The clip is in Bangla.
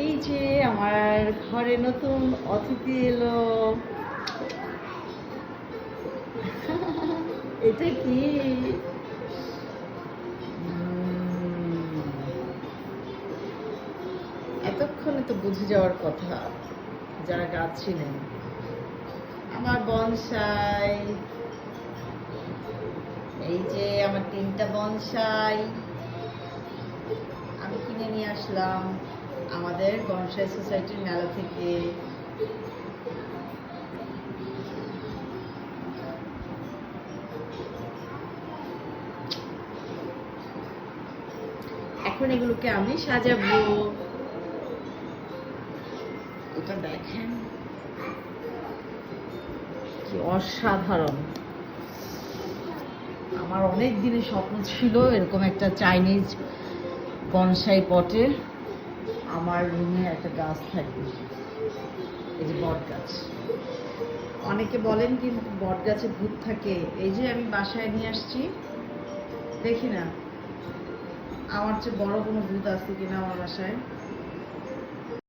এই যে আমার ঘরে নতুন অতিথি এলো। এটা কি? এতক্ষণে তো বুঝে যাওয়ার কথা, যারা গাছ ছিলেন আমার বনসাই, এই যে আমার তিনটা বনসাই, আমি কিনে নিয়ে আসলাম। আমাদের বনসাই সোসাইটির মেলা থেকে এখন এগুলোকে আমি সাজাবো। দেখেন। কি অসাধারণ। আমার অনেক দিনের স্বপ্ন ছিল এরকম একটা চাইনিজ বনসাই পটে আমার রুমে একটা গাছ থাকবে। এই যে বট গাছ অনেকে বলেন কি বট গাছে ভূত থাকে। এই যে আমি বাসায় নিয়ে আসছি, দেখি না। আমার চেয়ে বড় কোনো ভূত আছে কিনা আমার বাসায়?